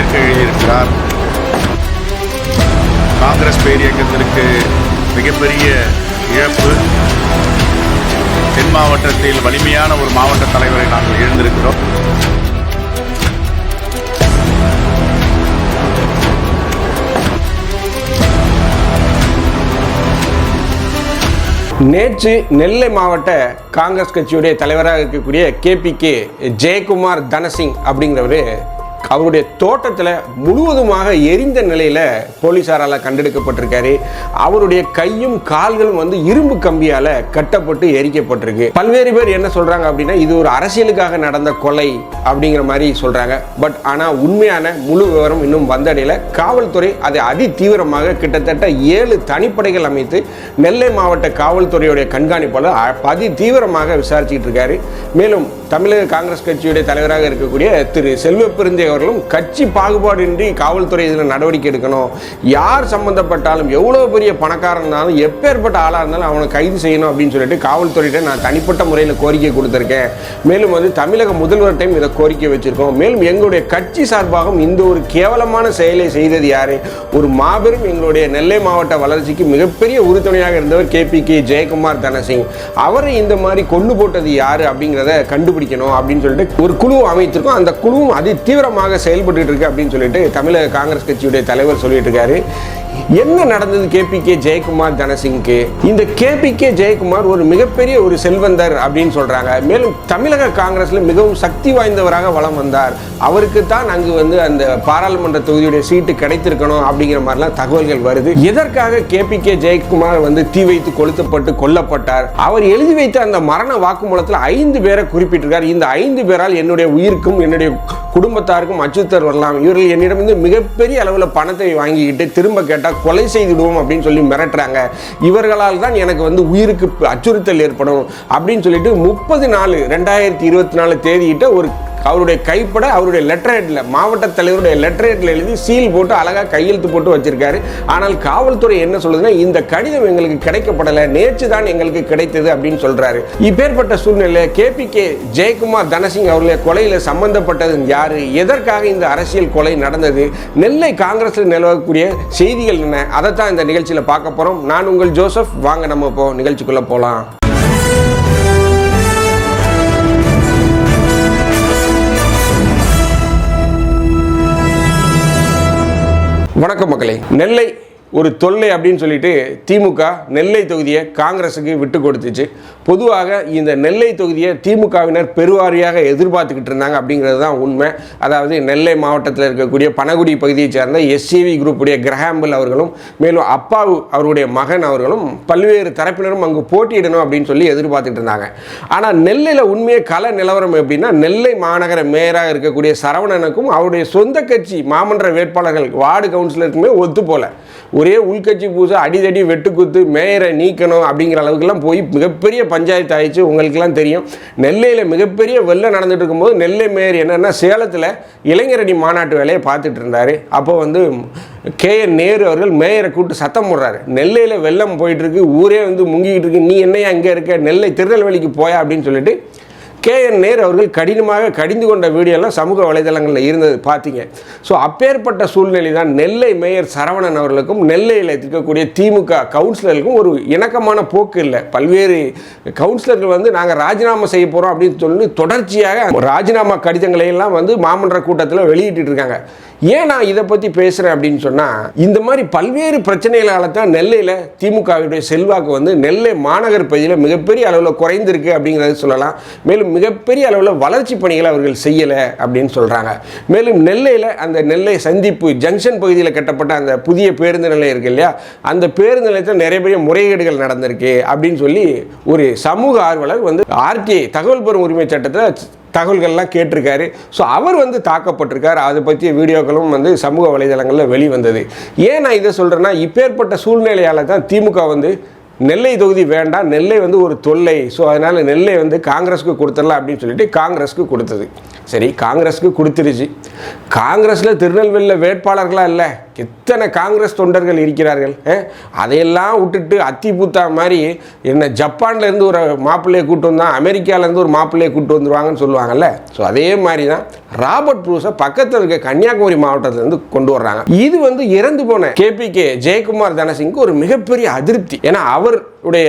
ஏற்க எழுதியிருக்கிறார். காங்கிரஸ் பேரியக்கத்திற்கு மிகப்பெரிய இழப்பு. தென் மாவட்டத்தில் வலிமையான ஒரு மாவட்ட தலைவரை நாங்கள் எழுந்திருக்கிறோம் நேற்று நெல்லை மாவட்ட காங்கிரஸ் கட்சியுடைய தலைவராக இருக்கக்கூடிய கேபிகே ஜெயக்குமார் தனசிங் அப்படிங்கிறவர் அவருடைய தோட்டத்தில் முழுவதுமாக எரிந்த நிலையில் போலீஸாரால் கண்டெடுக்கப்பட்டிருக்காரு. அவருடைய கையும் கால்களும் வந்து இரும்பு கம்பியால் கட்டப்பட்டு எரிக்கப்பட்டிருக்கு. பல்வேறு பேர் என்ன சொல்கிறாங்க அப்படின்னா இது ஒரு அரசியலுக்காக நடந்த கொலை அப்படிங்கிற மாதிரி சொல்கிறாங்க பட் ஆனால் உண்மையான முழு விவரம் இன்னும் வந்தடையில். காவல்துறை அதை அதி தீவிரமாக கிட்டத்தட்ட ஏழு தனிப்படைகள் அமைத்து நெல்லை மாவட்ட காவல்துறையுடைய கண்காணிப்பாளர் அதி தீவிரமாக விசாரிச்சுட்டு இருக்காரு. மேலும் தமிழக காங்கிரஸ் கட்சியுடைய தலைவராக இருக்கக்கூடிய திரு செல்வ பெருந்தை அவர்களும் கட்சி பாகுபாடின்றி காவல்துறை இதில் நடவடிக்கை எடுக்கணும். யார் சம்பந்தப்பட்டாலும் எவ்வளோ பெரிய பணக்காரன் இருந்தாலும் எப்பேற்பட்ட ஆளாக இருந்தாலும் அவனை கைது செய்யணும் அப்படின்னு சொல்லிட்டு காவல்துறையிட்ட நான் தனிப்பட்ட முறையில் கோரிக்கை கொடுத்துருக்கேன். மேலும் வந்து தமிழக முதல்வர் டைம் இதை கோரிக்கை வச்சிருக்கோம். மேலும் எங்களுடைய கட்சி சார்பாகவும் இந்த ஒரு கேவலமான செயலை செய்தது யார்? ஒரு மாபெரும் எங்களுடைய நெல்லை மாவட்ட வளர்ச்சிக்கு மிகப்பெரிய உறுதுணையாக இருந்தவர் கேபி கே ஜெயக்குமார் தனசிங். அவரை இந்த மாதிரி கொண்டு போட்டது யார் அப்படிங்கிறத கண்டுபிடிக்கணும் அப்படின்னு சொல்லிட்டு ஒரு குழு அமைத்திருக்கோம் அந்த குழுவும் அதி தீவிரமாக செயல்பட்டு இருக்கு அப்படின்னு சொல்லிட்டு தமிழக காங்கிரஸ் கட்சியுடைய தலைவர் சொல்லிட்டு இருக்காரு. என்ன நடந்தது கேபி கே ஜெயக்குமார் தனசிங்க்கு? இந்த கேபி கே ஜெயக்குமார் ஒரு மிகப்பெரிய ஒரு செல்வந்தர் அப்படின்னு சொல்றாங்க. மேலும் தமிழக காங்கிரஸ்ல மிகவும் சக்தி வாய்ந்தவராக வலம் வந்தார். அவருக்கு தான் அங்கு வந்து அந்த பாராளுமன்ற தொகுதியுடைய சீட்டு கிடைத்திருக்கணும் அப்படிங்கிற மாதிரிலாம் தகவல்கள் வருது. எதற்காக கேபி கே ஜெயக்குமார் வந்து தீ வைத்து கொளுத்தப்பட்டு கொல்லப்பட்டார்? அவர் எழுதி வைத்த அந்த மரண வாக்குமூலத்தில் ஐந்து பேரை குறிப்பிட்டிருக்கார். இந்த ஐந்து பேரால் என்னுடைய உயிருக்கும் என்னுடைய குடும்பத்தாருக்கும் அச்சுறுத்தல் வரலாம் இவர்கள் என்னிடமிருந்து மிகப்பெரிய அளவில் பணத்தை வாங்கிக்கிட்டு திரும்ப கேட்டால் கொலை செய்துவிடுவோம் அப்படின்னு சொல்லி மிரட்டுறாங்க. இவர்களால் தான் எனக்கு வந்து உயிருக்கு அச்சுறுத்தல் ஏற்படும் அப்படின்னு சொல்லிட்டு முப்பது நாலு ரெண்டாயிரத்தி இருபத்தி நாலு தேதியிட்ட ஒரு அவருடைய கைப்பட அவருடைய லெட்டரேட்டில் மாவட்ட தலைவருடைய லெட்டரேட்டில் எழுதி சீல் போட்டு அழகாக கையெழுத்து போட்டு வச்சிருக்காரு. ஆனால் காவல்துறை என்ன சொல்லுதுன்னா இந்த கடிதம் எங்களுக்கு கிடைக்கப்படலை நேற்று தான் எங்களுக்கு கிடைத்தது அப்படின்னு சொல்றாரு. இப்பேற்பட்ட சூழ்நிலை கேபிகே ஜெயக்குமார் தனசிங் அவருடைய கொலையில் சம்பந்தப்பட்டது யாரு? எதற்காக இந்த அரசியல் கொலை நடந்தது? நெல்லை காங்கிரஸில் நிலவக்கூடிய செய்திகள் என்ன? அதைத்தான் இந்த நிகழ்ச்சியில் பார்க்க போகிறோம் நான் உங்கள் ஜோசப். வாங்க நம்ம இப்போ நிகழ்ச்சிக்குள்ளே போகலாம் வணக்கம் மக்களே. நெல்லை ஒரு தொல்லை அப்படின்னு சொல்லிட்டு திமுக நெல்லை தொகுதியை காங்கிரஸுக்கு விட்டு கொடுத்துச்சு. பொதுவாக இந்த நெல்லை தொகுதியை திமுகவினர் பெருவாரியாக எதிர்பார்த்துக்கிட்டு இருந்தாங்க அப்படிங்கிறது தான் உண்மை. அதாவது நெல்லை மாவட்டத்தில் இருக்கக்கூடிய பனகுடி பகுதியைச் சேர்ந்த எஸ்சிவி குரூப்புடைய கிரஹாம்பிள் அவர்களும் மேலும் அப்பாவு அவருடைய மகன் அவர்களும் பல்வேறு தரப்பினரும் அங்கு போட்டியிடணும் அப்படின்னு சொல்லி எதிர்பார்த்துட்டு இருந்தாங்க. ஆனால் நெல்லையில் உண்மையே கல நிலவரம் எப்படின்னா நெல்லை மாநகர மேயராக இருக்கக்கூடிய சரவணனுக்கும் அவருடைய சொந்த கட்சி மாமன்ற வேட்பாளர்கள் வார்டு கவுன்சிலருக்குமே ஒத்து போல ஒரே உள்கட்சி பூசை அடிதடி வெட்டுக்குத்து மேயரை நீக்கணும் அப்படிங்கிற அளவுக்குலாம் போய் மிகப்பெரிய பஞ்சாயத்து ஆயிடுச்சு. உங்களுக்கெல்லாம் தெரியும். நெல்லையில் மிகப்பெரிய வெள்ளம் நடந்துட்டு இருக்கும்போது நெல்லை மேயர் என்னென்னா சேலத்தில் இளைஞரணி மாநாட்டு வேலையை பார்த்துட்டு இருந்தார். அப்போ வந்து கே. என். நேரு அவர்கள் மேயரை கூப்பிட்டு சத்தம் போடுறாரு. நெல்லையில் வெள்ளம் போயிட்டுருக்கு ஊரே வந்து முங்கிக்கிட்டு இருக்கு. நீ என்னையா அங்கே இருக்க? நெல்லை திருநெல்வேலிக்கு போயா அப்படின்னு சொல்லிட்டு கே என் நேர் அவர்கள் கடினமாக கடிந்து கொண்ட வீடியோலாம் சமூக வலைதளங்களில் இருந்தது பார்த்தீங்க. ஸோ அப்பேற்பட்ட சூழ்நிலை தான் நெல்லை மேயர் சரவணன் அவர்களுக்கும் நெல்லையில் இருக்கக்கூடிய திமுக கவுன்சிலருக்கும் ஒரு இணக்கமான போக்கு இல்லை. பல்வேறு கவுன்சிலர்கள் வந்து நாங்கள் ராஜினாமா செய்ய போகிறோம் அப்படின்னு சொல்லி தொடர்ச்சியாக ராஜினாமா கடிதங்களை எல்லாம் வந்து மாமன்ற கூட்டத்தில் வெளியிட்டு இருக்காங்க. ஏன் நான் இதை பற்றி பேசுகிறேன் அப்படின்னு சொன்னால் இந்த மாதிரி பல்வேறு பிரச்சனைகளால் தான் நெல்லையில் திமுகவுடைய செல்வாக்கு வந்து நெல்லை மாநகர் பகுதியில் மிகப்பெரிய அளவில் குறைந்திருக்கு அப்படிங்கிறத சொல்லலாம். மேலும் மிகப்பெரிய அளவில் வளர்ச்சி பணிகளை அவர்கள் செய்யலை அப்படின்னு சொல்கிறாங்க மேலும் நெல்லையில் அந்த நெல்லை சந்திப்பு ஜங்ஷன் பகுதியில் கட்டப்பட்ட அந்த புதிய பேருந்து நிலையம் இருக்கு இல்லையா? அந்த பேருந்து நிலையத்தில் நிறைய பெரிய முறைகேடுகள் நடந்திருக்கு அப்படின்னு சொல்லி ஒரு சமூக ஆர்வலர் வந்து ஆர்டிஐ தகவல் பெறும் உரிமை சட்டத்தில் தகவல்கள்லாம் கேட்டிருக்காரு. ஸோ அவர் வந்து தாக்கப்பட்டிருக்கார். அதை பற்றிய வீடியோக்களும் வந்து சமூக வலைதளங்களில் வெளிவந்தது. ஏன் நான் இதை சொல்கிறேன்னா இப்பேற்பட்ட சூழ்நிலையால் தான் திமுக வந்து நெல்லை தொகுதி வேண்டாம் நெல்லை வந்து ஒரு தொல்லை. ஸோ அதனால் நெல்லை வந்து காங்கிரஸுக்கு கொடுத்துடலாம் அப்படின்னு சொல்லிட்டு காங்கிரஸுக்கு கொடுத்தது. சரி காங்கிரஸுக்கு கொடுத்துருச்சு. காங்கிரஸில் திருநெல்வேலியில் வேட்பாளர்களாக இல்லை? எத்தனை காங்கிரஸ் தொண்டர்கள் இருக்கிறார்கள் அதையெல்லாம் விட்டுட்டு அத்தி பூத்தா மாதிரி என்ன ஜப்பான்லேருந்து ஒரு மாப்பிள்ளையை கூட்டு வந்தான் அமெரிக்காவிலேருந்து ஒரு மாப்பிள்ளையை கூட்டு வந்துருவாங்கன்னு சொல்லுவாங்கல்ல? ஸோ அதே மாதிரி தான் ராபர்ட் ப்ரூஸை பக்கத்தில் இருக்க கன்னியாகுமரி மாவட்டத்திலேருந்து கொண்டு வர்றாங்க. இது வந்து இறந்து போன கேபிகே ஜெயக்குமார் தனசிங்க்கு ஒரு மிகப்பெரிய அதிருப்தி. ஏன்னா அவருடைய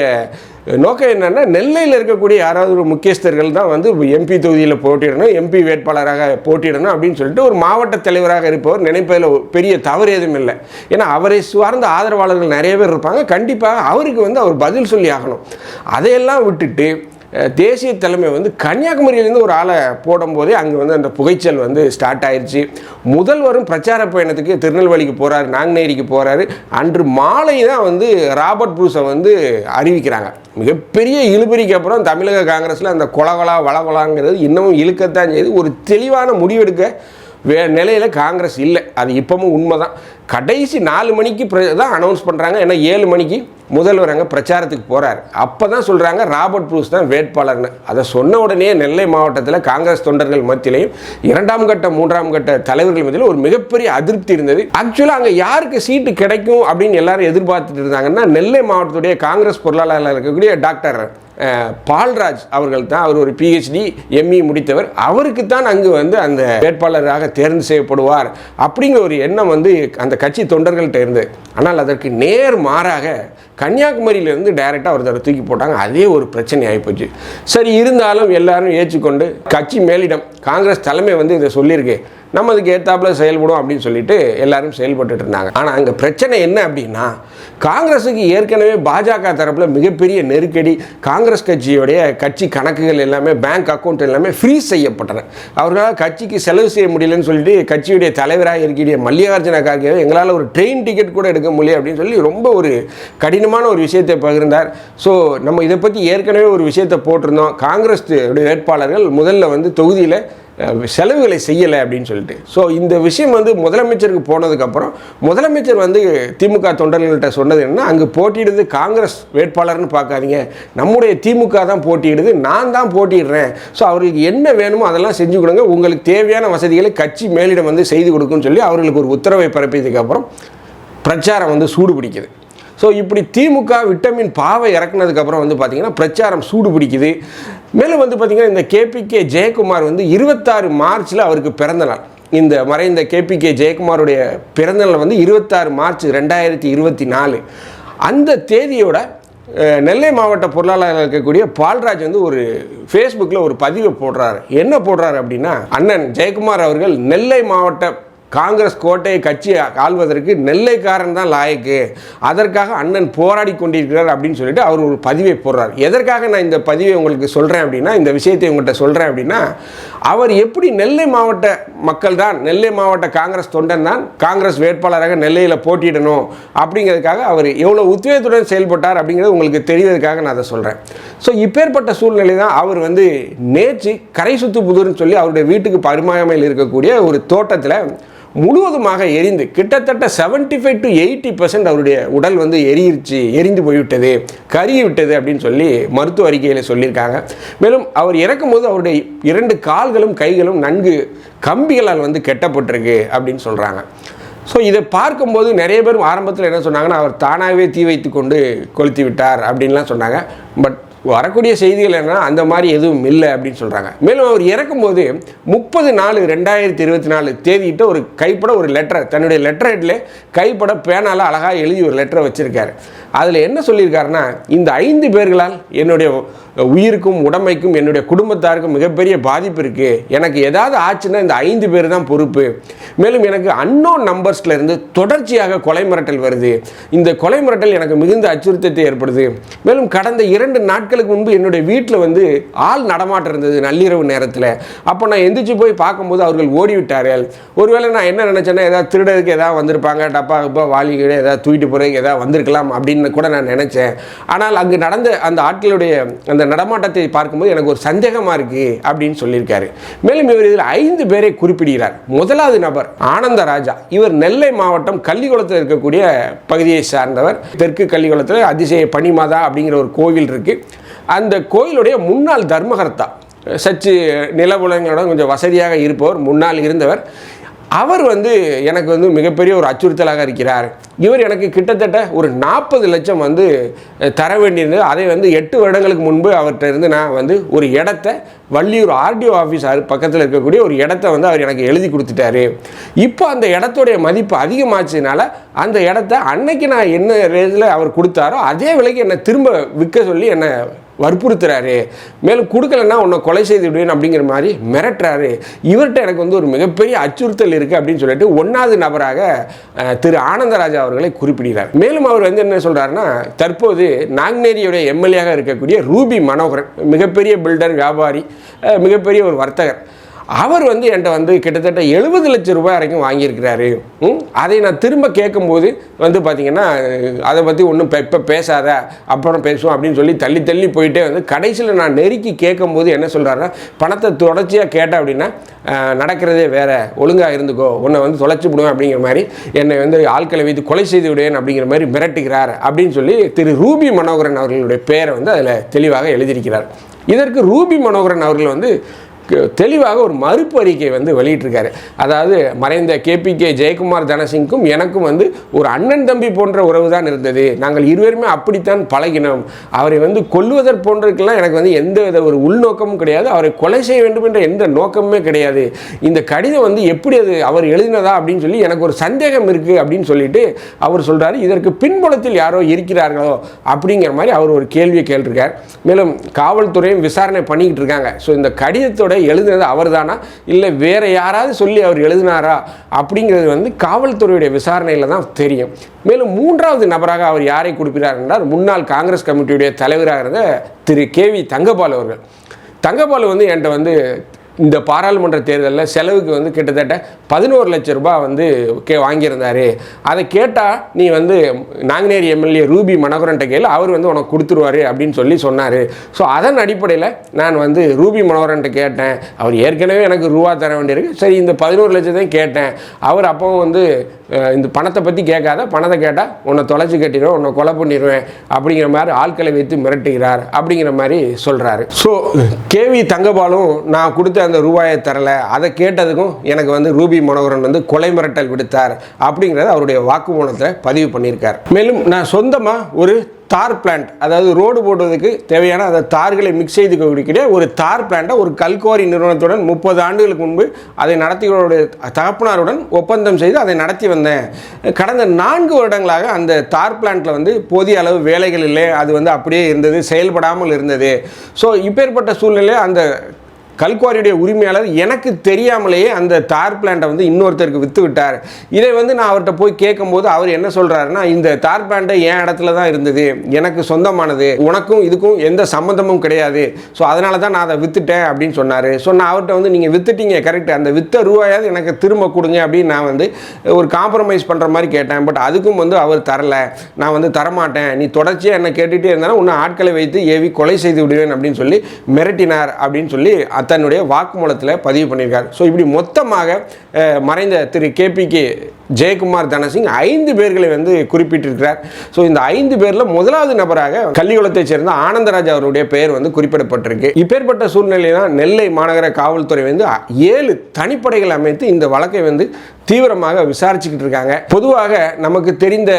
நோக்கம் என்னென்னா நெல்லையில் இருக்கக்கூடிய யாராவது ஒரு முக்கியஸ்தர்கள் தான் வந்து எம்பி தொகுதியில் போட்டிடணும் எம்பி வேட்பாளராக போட்டியிடணும் அப்படின்னு சொல்லிட்டு ஒரு மாவட்ட தலைவராக இருப்பவர் நினைப்பதில் ஒரு பெரிய தவறு எதுவும் இல்லை. ஏன்னா அவரை சார்ந்த ஆதரவாளர்கள் நிறைய பேர் இருப்பாங்க. கண்டிப்பாக அவருக்கு வந்து அவர் பதில் சொல்லி ஆகணும். அதையெல்லாம் விட்டுட்டு தேசிய தலைமை வந்து கன்னியாகுமரியிலேருந்து ஒரு ஆளை போடும்போதே அங்கே வந்து அந்த புகைச்சல் வந்து ஸ்டார்ட் ஆயிடுச்சு முதல்வரும் பிரச்சார பயணத்துக்கு திருநெல்வேலிக்கு போகிறாரு நாங்குநேரிக்கு போகிறாரு அன்று மாலை தான் வந்து ராபர்ட் ப்ரூஸை வந்து அறிவிக்கிறாங்க. மிகப்பெரிய இழுபறிக்கு அப்புறம் தமிழக காங்கிரஸில் அந்த கொலகொலா வளகொலாங்கிறது இன்னமும் இழுக்கத்தான் செய்யுது ஒரு தெளிவான முடிவெடுக்க வே நிலையில் காங்கிரஸ் இல்லை. அது இப்போவும் உண்மை தான் கடைசி நாலு மணிக்கு ப்ர தான் அனௌன்ஸ் பண்ணுறாங்க ஏன்னா ஏழு மணிக்கு முதல்வர் அங்கே பிரச்சாரத்துக்கு போகிறார் அப்போ தான் சொல்கிறாங்க ராபர்ட் ப்ரூஸ் தான் வேட்பாளர்னு. அதை சொன்ன உடனே நெல்லை மாவட்டத்தில் காங்கிரஸ் தொண்டர்கள் மத்தியிலையும் இரண்டாம் கட்ட மூன்றாம் கட்ட தலைவர்கள் மத்தியில் ஒரு மிகப்பெரிய அதிருப்தி இருந்தது. ஆக்சுவலாக அங்கே யாருக்கு சீட்டு கிடைக்கும் அப்படின்னு எல்லாரும் எதிர்பார்த்துட்டு இருந்தாங்கன்னா நெல்லை மாவட்டத்துடைய காங்கிரஸ் பொருளாளர் இருக்கக்கூடிய டாக்டர் பால்ராஜ் அவர்கள் தான் அவர் ஒரு பிஹெச்டி எம்இ முடித்தவர். அவருக்கு தான் அங்கு வந்து அந்த வேட்பாளராக தேர்ந்து செய்யப்படுவார் அப்படிங்கிற ஒரு எண்ணம் வந்து அந்த கட்சி தொண்டர்கள்ட்ட இருந்தது. ஆனால் அதற்கு நேர் மாறாக கன்னியாகுமரியிலேருந்து டைரெக்டாக ஒருத்தர் தூக்கி போட்டாங்க. அதே ஒரு பிரச்சனை ஆகிப்போச்சு சரி இருந்தாலும் எல்லாரும் ஏற்றுக்கொண்டு கட்சி மேலிடம் காங்கிரஸ் தலைமை வந்து இதை சொல்லியிருக்கு. நம்ம அதுக்கு ஏத்தாப்புல செயல்படும் அப்படின்னு சொல்லிட்டு எல்லாரும் செயல்பட்டுட்டு இருந்தாங்க. ஆனால் அங்கே பிரச்சனை என்ன அப்படின்னா காங்கிரஸுக்கு ஏற்கனவே பாஜக தரப்பில் மிகப்பெரிய நெருக்கடி காங்கிரஸ் கட்சியுடைய கட்சி கணக்குகள் எல்லாமே பேங்க் அக்கௌண்ட் எல்லாமே ஃப்ரீஸ் செய்யப்பட்டன. அவர்களால் கட்சிக்கு செலவு செய்ய முடியலன்னு சொல்லிட்டு கட்சியுடைய தலைவராக இருக்கக்கூடிய மல்லிகார்ஜுன கார்கே எங்களால் ஒரு ட்ரெயின் டிக்கெட் கூட எடுக்க முடியல அப்படின்னு சொல்லி ரொம்ப ஒரு முக்கியமான ஒரு விஷயத்தை பகிர்ந்தார். ஸோ நம்ம இதை பற்றி ஏற்கனவே ஒரு விஷயத்தை போட்டிருந்தோம். காங்கிரஸ் வேட்பாளர்கள் முதல்ல வந்து தொகுதியில் செலவுகளை செய்யலை அப்படின்னு சொல்லிட்டு. ஸோ இந்த விஷயம் வந்து முதலமைச்சருக்கு போனதுக்கப்புறம் முதலமைச்சர் வந்து திமுக தொண்டர்கள்ட்ட சொன்னது என்ன அங்கே போட்டியிடுது காங்கிரஸ் வேட்பாளர்னு பார்க்காதீங்க. நம்முடைய திமுக தான் போட்டியிடுது நான் தான் போட்டியிடுறேன். ஸோ அவர்களுக்கு என்ன வேணுமோ அதெல்லாம் செஞ்சு கொடுங்க. உங்களுக்கு தேவையான வசதிகளை கட்சி மேலிடம் வந்து செய்து கொடுக்குன்னு சொல்லி அவர்களுக்கு ஒரு உத்தரவை பிறப்பித்ததுக்கப்புறம் பிரச்சாரம் வந்து சூடு பிடிக்குது ஸோ இப்படி திமுக விட்டமின் பாவை இறக்குனதுக்கப்புறம் வந்து பார்த்திங்கன்னா பிரச்சாரம் சூடு பிடிக்குது. மேலும் வந்து பார்த்திங்கன்னா இந்த கேபிகே ஜெயக்குமார் வந்து இருபத்தாறு மார்ச்சில் அவருக்கு பிறந்த நாள். இந்த மறைந்த கேபிகே ஜெயக்குமாருடைய பிறந்தநாள் வந்து இருபத்தாறு மார்ச் ரெண்டாயிரத்தி இருபத்தி நாலு. அந்த தேதியோட நெல்லை மாவட்ட பொருளாளராக இருக்கக்கூடிய பால்ராஜ் வந்து ஒரு ஃபேஸ்புக்கில் ஒரு பதிவை போடுறாரு. என்ன போடுறாரு அப்படின்னா அண்ணன் ஜெயக்குமார் அவர்கள் நெல்லை மாவட்ட காங்கிரஸ் கோட்டையை கட்சி ஆள்வதற்கு நெல்லைக்காரன் தான் லாயக்கு. அதற்காக அண்ணன் போராடி கொண்டிருக்கிறார் அப்படின்னு சொல்லிட்டு அவர் ஒரு பதிவை போடுறார். எதற்காக நான் இந்த பதிவை உங்களுக்கு சொல்கிறேன் அப்படின்னா இந்த விஷயத்தை உங்கள்கிட்ட சொல்கிறேன் அப்படின்னா அவர் எப்படி நெல்லை மாவட்ட மக்கள் தான் நெல்லை மாவட்ட காங்கிரஸ் தொண்டன் தான் காங்கிரஸ் வேட்பாளராக நெல்லையில் போட்டியிடணும் அப்படிங்கிறதுக்காக அவர் எவ்வளோ உத்வேகத்துடன் செயல்பட்டார் அப்படிங்கிறது உங்களுக்கு தெரிவதற்காக நான் அதை சொல்கிறேன் ஸோ இப்பேற்பட்ட சூழ்நிலை தான் அவர் வந்து நேற்று கரை சுத்து புதுர்னு சொல்லி அவருடைய வீட்டுக்கு பரிமாயமையில் இருக்கக்கூடிய ஒரு தோட்டத்தில் முழுவதுமாக எரிந்து கிட்டத்தட்ட 75 ஃபைவ் டு எயிட்டி பர்சன்ட் அவருடைய உடல் வந்து எரியிருச்சு எரிந்து போய்விட்டது கருகி விட்டது அப்படின்னு சொல்லி மருத்துவ அறிக்கையில் சொல்லியிருக்காங்க. மேலும் அவர் இறக்கும்போது அவருடைய இரண்டு கால்களும் கைகளும் நன்கு கம்பிகளால் வந்து கெட்டப்பட்டிருக்கு அப்படின்னு சொல்கிறாங்க ஸோ இதை பார்க்கும்போது நிறைய பேர் ஆரம்பத்தில் என்ன சொன்னாங்கன்னா அவர் தானாகவே தீ வைத்து கொண்டு கொளுத்தி விட்டார் அப்படின்லாம் சொன்னாங்க. பட் வரக்கூடிய செய்திகள் என்னன்னா அந்த மாதிரி எதுவும் இல்லை அப்படின்னு சொல்கிறாங்க மேலும் அவர் இறக்கும்போது முப்பது நாலு ரெண்டாயிரத்தி இருபத்தி நாலு தேதிட்டு ஒரு கைப்பட ஒரு லெட்டரை தன்னுடைய லெட்டர் ஹெட்ல கைப்பட பேனால் அழகாக எழுதி ஒரு லெட்டரை வச்சுருக்காரு. அதில் என்ன சொல்லியிருக்காருன்னா இந்த ஐந்து பேர்களால் என்னுடைய உயிருக்கும் உடமைக்கும் என்னுடைய குடும்பத்தாருக்கும் மிகப்பெரிய பாதிப்பு இருக்குது எனக்கு ஏதாவது ஆச்சுன்னா இந்த ஐந்து பேர் தான் பொறுப்பு. மேலும் எனக்கு அன்னோன் நம்பர்ஸ்ல இருந்து தொடர்ச்சியாக கொலை மிரட்டல் வருது. இந்த கொலை மிரட்டல் எனக்கு மிகுந்த அச்சுறுத்தத்தை ஏற்படுது. மேலும் கடந்த இரண்டு நாட்களுக்கு முன்பு என்னுடைய வீட்டில் வந்து ஆள் நடமாட்டம் இருந்தது நள்ளிரவு நேரத்தில். அப்போ நான் எந்திரிச்சு போய் பார்க்கும்போது அவர்கள் ஓடிவிட்டார்கள். ஒருவேளை நான் என்ன நினச்சேன்னா ஏதாவது திருடருக்கு ஏதாவது வந்திருப்பாங்க டப்பா கப்பா வாலிகளை ஏதாவது தூக்கிட்டு போகிறதுக்கு ஏதாவது வந்திருக்கலாம் அப்படின்னு கூட நான் நினச்சேன். ஆனால் அங்கு நடந்த அந்த ஆட்களுடைய அந்த நடமாட்டத்தை பார்க்கும்போது எனக்கு ஒரு சந்தேகமாக இருக்குது அப்படின்னு சொல்லியிருக்காரு. மேலும் இவர் இதில் ஐந்து பேரை குறிப்பிடுகிறார். முதலாவது நபர் ஆனந்த ராஜா. இவர் நெல்லை மாவட்டம் கள்ளிக்குளத்தில் இருக்கக்கூடிய பகுதியை சார்ந்தவர். தெற்கு கள்ளிக்குளத்தில் அதிசய பனிமாதா அப்படிங்கிற ஒரு கோவில் இருக்குது அந்த கோயிலுடைய முன்னாள் தர்மகர்த்தா சற்று நிலவுலங்களோட கொஞ்சம் வசதியாக இருப்பவர் முன்னால் இருந்தவர். அவர் வந்து எனக்கு வந்து மிகப்பெரிய ஒரு அச்சுறுத்தலாக இருக்கிறார். இவர் எனக்கு கிட்டத்தட்ட ஒரு நாற்பது லட்சம் வந்து தர வேண்டியிருந்தது. அதை வந்து எட்டு வருடங்களுக்கு முன்பு அவர்கிட்ட இருந்து நான் வந்து ஒரு இடத்த வள்ளியூர் ஆர்டிஓ ஆஃபீஸ் பக்கத்தில் இருக்கக்கூடிய ஒரு இடத்த வந்து அவர் எனக்கு எழுதி கொடுத்துட்டாரு. இப்போ அந்த இடத்துடைய மதிப்பு அதிகமாச்சதுனால அந்த இடத்த அன்னைக்கு நான் என்ன ரேஞ்சில் அவர் கொடுத்தாரோ அதே விலைக்கு என்னை திரும்ப விற்க சொல்லி என்னை வற்புறுத்துறாரு. மேலும் கொடுக்கலன்னா உன்னை கொலை செய்து விடுவேன் அப்படிங்கிற மாதிரி மிரட்டுறாரு. இவர்கிட்ட எனக்கு வந்து ஒரு மிகப்பெரிய அச்சுறுத்தல் இருக்குது அப்படின்னு சொல்லிட்டு ஒன்றாவது நபராக திரு ஆனந்தராஜா அவர்களை குறிப்பிடுகிறார். மேலும் அவர் வந்து என்ன சொல்கிறாருன்னா தற்போது நாங்குநேரியுடைய எம்எல்ஏயாக இருக்கக்கூடிய ரூபி மனோகரன் மிகப்பெரிய பில்டர் வியாபாரி மிகப்பெரிய ஒரு வர்த்தகர் அவர் வந்து என்கிட்ட வந்து கிட்டத்தட்ட எழுபது லட்சம் ரூபாய் வரைக்கும் வாங்கியிருக்கிறாரு. அதை நான் திரும்ப கேட்கும்போது வந்து பார்த்தீங்கன்னா அதை பற்றி ஒன்றும் இப்போ பேசாத அப்புறம் பேசுவோம் அப்படின்னு சொல்லி தள்ளி தள்ளி போயிட்டே வந்து கடைசியில் நான் நெருக்கி கேட்கும்போது என்ன சொல்கிறாருன்னா பணத்தை தொடர்ச்சியாக கேட்டேன் அப்படின்னா நடக்கிறதே வேறு. ஒழுங்காக இருந்துக்கோ. உன்னை வந்து தொலைச்சி விடுவேன் அப்படிங்கிற மாதிரி என்னை வந்து ஆட்களை வைத்து கொலை செய்து விடுவேன் அப்படிங்கிற மாதிரி மிரட்டுகிறார் அப்படின்னு சொல்லி திரு ரூபி மனோகரன் அவர்களுடைய பெயரை வந்து அதில் தெளிவாக எழுதியிருக்கிறார். இதற்கு ரூபி மனோகரன் அவர்கள் வந்து தெளிவாக ஒரு மறுப்பு அறிக்கை வந்து வெளியிட்டிருக்காரு. அதாவது மறைந்த கேபிகே ஜெயக்குமார் தனசிங்க்கும் எனக்கும் வந்து ஒரு அண்ணன் தம்பி போன்ற உறவு தான் இருந்தது. நாங்கள் இருவருமே அப்படித்தான் பழகினோம். அவரை வந்து கொல்லுவதற் போன்றதுக்கெல்லாம் எனக்கு வந்து எந்த வித ஒரு உள்நோக்கமும் கிடையாது. அவரை கொலை செய்ய வேண்டும் என்ற எந்த நோக்கமுமே கிடையாது. இந்த கடிதம் வந்து எப்படி அது அவர் எழுதினதா அப்படின்னு சொல்லி எனக்கு ஒரு சந்தேகம் இருக்குது அப்படின்னு சொல்லிட்டு அவர் சொல்கிறாரு இதற்கு பின்புலத்தில் யாரோ இருக்கிறார்களோ அப்படிங்கிற மாதிரி அவர் ஒரு கேள்வியை கேட்டிருக்கார். மேலும் காவல்துறையும் விசாரணை பண்ணிக்கிட்டு இருக்காங்க. ஸோ இந்த கடிதத்தோட எழுதினது அவர்தானா? இல்லை வேற யாராவது சொல்லி அவர் எழுதினாரா? அப்படிங்கிறது வந்து காவல்துறையுடைய விசாரணையில் தான் தெரியும். மேலும் மூன்றாவது நபராக அவர் யாரை குறிப்பிட்டார் என்றால் முன்னாள் காங்கிரஸ் கமிட்டியுடைய தலைவராக இருந்த திரு கே வி தங்கபால் அவர்கள். தங்கபால் வந்து என்கிட்ட வந்து இந்த பாராளுமன்ற தேர்தலில் செலவுக்கு வந்து கிட்டத்தட்ட பதினோரு லட்சம் ரூபாய் வந்து கே வாங்கியிருந்தார். அதை கேட்டால் நீ வந்து நாங்குநேரி எம்எல்ஏ ரூபி மனோகரன்ட்ட கேளு அவர் வந்து உனக்கு கொடுத்துருவாரு அப்படின்னு சொல்லி சொன்னார். ஸோ அதன் அடிப்படையில் நான் வந்து ரூபி மனோகரன்ட்ட கேட்டேன். அவர் ஏற்கனவே எனக்கு ரூபா தர வேண்டியிருக்கு. சரி இந்த பதினோரு லட்சத்தையும் கேட்டேன். அவர் அப்போவும் வந்து இந்த பணத்தை பற்றி கேட்காத பணத்தை கேட்டால் உன்னை தொலைச்சி கட்டிடுவேன் உன்னை கொலை பண்ணிடுவேன் அப்படிங்கிற மாதிரி ஆட்களை வைத்து மிரட்டுகிறார் அப்படிங்கிற மாதிரி சொல்கிறாரு ஸோ கேவி தங்கபாலும் நான் கொடுத்த அந்த ரூபாயை தரல. அதை கேட்டதுக்கும் எனக்கு வந்து ரூபி மனோகரன் வந்து கொலை மிரட்டல் விடுத்தார் அப்படிங்கிறத அவருடைய வாக்குமூலத்தில் பதிவு பண்ணியிருக்கார். மேலும் நான் சொந்தமாக ஒரு தார் பிளான்ட் அதாவது ரோடு போடுவதற்கு தேவையான அந்த தார்களை மிக்ஸ் செய்து கொடுக்கிற ஒரு தார் பிளான்ட்டை ஒரு கல்குவாரி நிறுவனத்துடன் முப்பது ஆண்டுகளுக்கு முன்பு அதை நடத்தியவருடைய தகப்பனாருடன் ஒப்பந்தம் செய்து அதை நடத்தி வந்தேன். கடந்த நான்கு வருடங்களாக அந்த தார் பிளான்ட்டில் வந்து போதிய அளவு வேலைகள் இல்லை. அது வந்து அப்படியே இருந்தது செயல்படாமல் இருந்தது. ஸோ இப்பேற்பட்ட சூழ்நிலை அந்த கல்குவாரியுடைய உரிமையாளர் எனக்கு தெரியாமலேயே அந்த தார் பிளான்ட்டை வந்து இன்னொருத்தருக்கு விற்று விட்டார் இதை வந்து நான் அவர்கிட்ட போய் கேட்கும்போது அவர் என்ன சொல்கிறாருன்னா இந்த தார் பிளான்ட்டை என் இடத்துல தான் இருந்தது எனக்கு சொந்தமானது உனக்கும் இதுக்கும் எந்த சம்மந்தமும் கிடையாது. ஸோ அதனால தான் நான் அதை விற்றுட்டேன் அப்படின்னு சொன்னார். ஸோ நான் அவர்கிட்ட வந்து நீங்கள் விற்றுட்டீங்க கரெக்ட் அந்த வித்த ரூபாயாவது எனக்கு திரும்ப கொடுங்க அப்படின்னு நான் வந்து ஒரு காம்ப்ரமைஸ் பண்ணுற மாதிரி கேட்டேன். பட் அதுக்கும் வந்து அவர் தரல. நான் வந்து தரமாட்டேன். நீ தொடர்ச்சியாக என்ன கேட்டுகிட்டே இருந்தாலும் உன்னை ஆட்களை வைத்து ஏவி கொலை செய்து விடுவேன் அப்படின்னு சொல்லி மிரட்டினார் அப்படின்னு சொல்லி தன்னுடைய வாக்குமூலத்தில் பதிவு பண்ணியிருக்கார். ஸோ இப்படி மொத்தமாக மறைந்த திரு கேபிகே ஜெயக்குமார் தனசிங் ஐந்து பேர்களை வந்து குறிப்பிட்டிருக்கிறார். ஸோ இந்த ஐந்து பேரில் முதலாவது நபராக கள்ளிக்குளத்தைச் சேர்ந்த ஆனந்தராஜ் அவருடைய பெயர் வந்து குறிப்பிடப்பட்டிருக்கு. இப்பேற்பட்ட சூழ்நிலையில் தான் நெல்லை மாநகர காவல்துறை வந்து ஏழு தனிப்படைகள் அமைத்து இந்த வழக்கை வந்து தீவிரமாக விசாரிச்சுக்கிட்டு இருக்காங்க. பொதுவாக நமக்கு தெரிந்த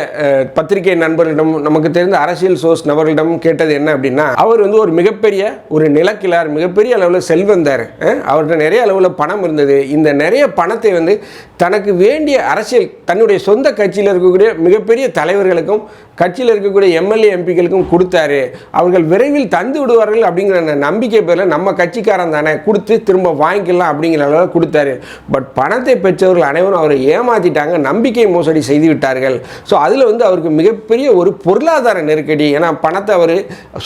பத்திரிகை நண்பர்களிடம் நமக்கு தெரிந்த அரசியல் சோர்ஸ் நபர்களிடம் கேட்டது என்ன அப்படின்னா அவர் வந்து ஒரு மிகப்பெரிய ஒரு நிலக்கிழார் மிகப்பெரிய அளவில் செல்வந்தார். அவர்கிட்ட நிறைய அளவில் பணம் இருந்தது. இந்த நிறைய பணத்தை வந்து தனக்கு வேண்டிய அரசியல் தன்னுடைய சொந்த கட்சியில் இருக்கக்கூடிய மிகப்பெரிய தலைவர்களுக்கும் கட்சியில் இருக்கக்கூடிய எம்எல்ஏ எம்பிக்களுக்கும் கொடுத்தாரு. அவர்கள் விரைவில் தந்து விடுவார்கள் அப்படிங்கிற நம்பிக்கை பேரில் நம்ம கட்சிக்காரன் தானே கொடுத்து திரும்ப வாங்கிக்கலாம் அப்படிங்கிற அளவில் கொடுத்தாரு. பட் பணத்தை பெற்றவர்கள் அனைவரும் அவரை ஏமாத்திட்டாங்க நம்பிக்கை மோசடி செய்து விட்டார்கள். ஸோ அதில் வந்து அவருக்கு மிகப்பெரிய ஒரு பொருளாதார நெருக்கடி. ஏன்னா பணத்தை அவர்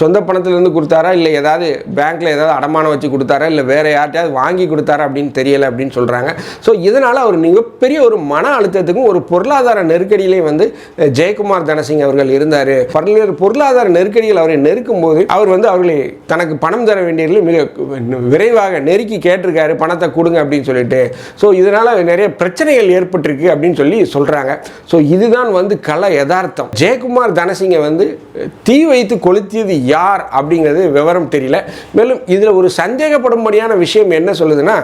சொந்த பணத்திலேருந்து கொடுத்தாரா? இல்லை ஏதாவது பேங்க்கில் ஏதாவது அடமானம் வச்சு கொடுத்தாரா? இல்லை வேறு யார்ட்டையாவது வாங்கி கொடுத்தாரா அப்படின்னு தெரியல அப்படின்னு சொல்கிறாங்க ஸோ இதனால் அவர் மிகப்பெரிய ஒரு மன அழுத்த அழுத்தத்துக்கும் ஒரு பொருளாதார நெருக்கடியிலையும் வந்து ஜெயக்குமார் தனசிங் அவர்கள் இருந்தார். பல்வேறு பொருளாதார நெருக்கடிகள் அவரை நெருக்கும் போது அவர் வந்து அவர்களை தனக்கு பணம் தர வேண்டியதில் மிக விரைவாக நெருக்கி கேட்டிருக்காரு பணத்தை கொடுங்க அப்படின்னு சொல்லிட்டு. ஸோ இதனால் நிறைய பிரச்சனைகள் ஏற்பட்டிருக்கு அப்படின்னு சொல்லி சொல்கிறாங்க ஸோ இதுதான் வந்து கல யதார்த்தம். ஜெயக்குமார் தனசிங்கை வந்து தீ வைத்து கொளுத்தியது யார் அப்படிங்கிறது விவரம் தெரியல. மேலும் இதில் ஒரு சந்தேகப்படும்படியான விஷயம் என்ன சொல்லுதுன்னா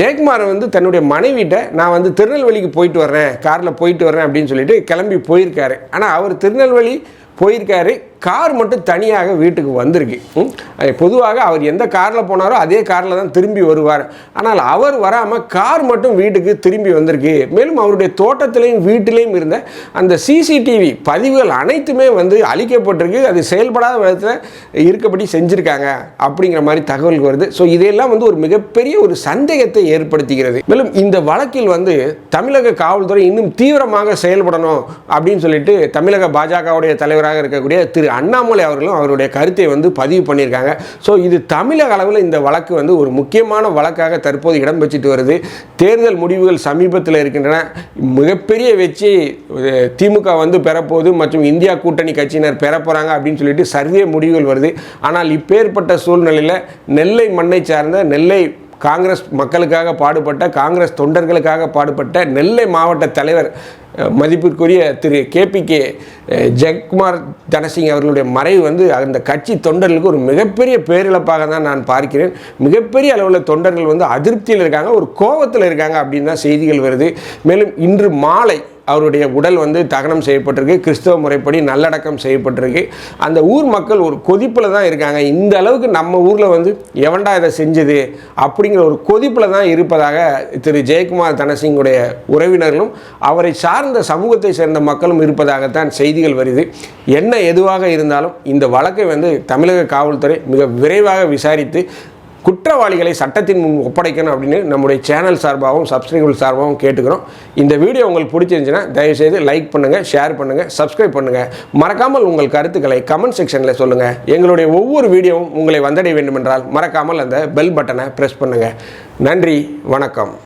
ஜெயக்குமார் வந்து தன்னுடைய மனைவிட்ட நான் வந்து திருநெல்வேலிக்கு போயிட்டு வர்றேன் காரில் போயிட்டு வர்றேன் அப்படின்னு சொல்லிட்டு கிளம்பி போயிருக்காரு. ஆனால் அவர் திருநெல்வேலி போயிருக்காரு கார் மட்டும் தனியாக வீட்டுக்கு வந்திருக்கு. பொதுவாக அவர் எந்த காரில் போனாரோ அதே காரில் தான் திரும்பி வருவார். ஆனால் அவர் வராமல் கார் மட்டும் வீட்டுக்கு திரும்பி வந்திருக்கு. மேலும் அவருடைய தோட்டத்திலையும் வீட்டிலையும் இருந்த அந்த சிசிடிவி பதிவுகள் அனைத்துமே வந்து அழிக்கப்பட்டிருக்கு. அது செயல்படாத விதத்தில் இருக்கப்படி செஞ்சுருக்காங்க அப்படிங்கிற மாதிரி தகவல் வருது. ஸோ இதையெல்லாம் வந்து ஒரு மிகப்பெரிய ஒரு சந்தேகத்தை ஏற்படுத்துகிறது மேலும் இந்த வழக்கில் வந்து தமிழக காவல்துறை இன்னும் தீவிரமாக செயல்படணும் அப்படின்னு சொல்லிட்டு தமிழக பாஜகவுடைய தலைவராக இருக்கக்கூடிய திரு. அண்ணாமலை அவர்களும் அவருடைய கருத்தை வந்து பதிவு பண்ணியிருக்காங்க. ஸோ இது தமிழக அளவில் இந்த வழக்கு வந்து ஒரு முக்கியமான வழக்காக தற்போது இடம்பெற்றிட்டு வருது. தேர்தல் முடிவுகள் சமீபத்தில் இருக்கின்றன. மிகப்பெரிய வெற்றி திமுக வந்து பெறப்போகுது மற்றும் இந்தியா கூட்டணி கட்சியினர் பெறப்போகிறாங்க அப்படின்னு சொல்லிட்டு சர்வே முடிவுகள் வருது. ஆனால் இப்பேற்பட்ட சூழ்நிலையில் நெல்லை மண்ணை சார்ந்த நெல்லை காங்கிரஸ் மக்களுக்காக பாடுபட்ட காங்கிரஸ் தொண்டர்களுக்காக பாடுபட்ட நெல்லை மாவட்ட தலைவர் மதிப்பிற்குரிய திரு கேபிகே ஜெயக்குமார் தனசிங் அவர்களுடைய மறைவு வந்து அந்த கட்சி தொண்டர்களுக்கு ஒரு மிகப்பெரிய பேரிழப்பாக தான் நான் பார்க்கிறேன். மிகப்பெரிய அளவில் தொண்டர்கள் வந்து அதிருப்தியில் இருக்காங்க ஒரு கோபத்தில் இருக்காங்க அப்படின்னு தான் செய்திகள் வருது. மேலும் இன்று மாலை அவருடைய உடல் வந்து தகனம் செய்யப்பட்டிருக்கு. கிறிஸ்தவ முறைப்படி நல்லடக்கம் செய்யப்பட்டிருக்கு. அந்த ஊர் மக்கள் ஒரு கொதிப்பில் தான் இருக்காங்க. இந்த அளவுக்கு நம்ம ஊரில் வந்து எவன்டா இதை செஞ்சது அப்படிங்கிற ஒரு கொதிப்பில் தான் இருப்பதாக திரு ஜெயக்குமார் தனசிங்குடைய உறவினர்களும் அவரை சார்ந்த சமூகத்தை சேர்ந்த மக்களும் இருப்பதாகத்தான் செய்திகள் வருது. என்ன எதுவாக இருந்தாலும் இந்த வழக்கை வந்து தமிழக காவல்துறை மிக விரைவாக விசாரித்து குற்றவாளிகளை சட்டத்தின் முன் ஒப்படைக்கணும் அப்படின்னு நம்முடைய சேனல் சார்பாகவும் சப்ஸ்கிரைபர் சார்பாகவும் கேட்டுக்கிறோம். இந்த வீடியோ உங்களுக்கு பிடிச்சிருந்துச்சுன்னா தயவுசெய்து லைக் பண்ணுங்கள் ஷேர் பண்ணுங்கள் சப்ஸ்கிரைப் பண்ணுங்கள் மறக்காமல் உங்கள் கருத்துக்களை கமெண்ட் செக்ஷனில் சொல்லுங்கள் எங்களுடைய ஒவ்வொரு வீடியோவும் உங்களை வந்தடைய வேண்டுமென்றால் மறக்காமல் அந்த பெல் பட்டனை ப்ரெஸ் பண்ணுங்கள் நன்றி வணக்கம்.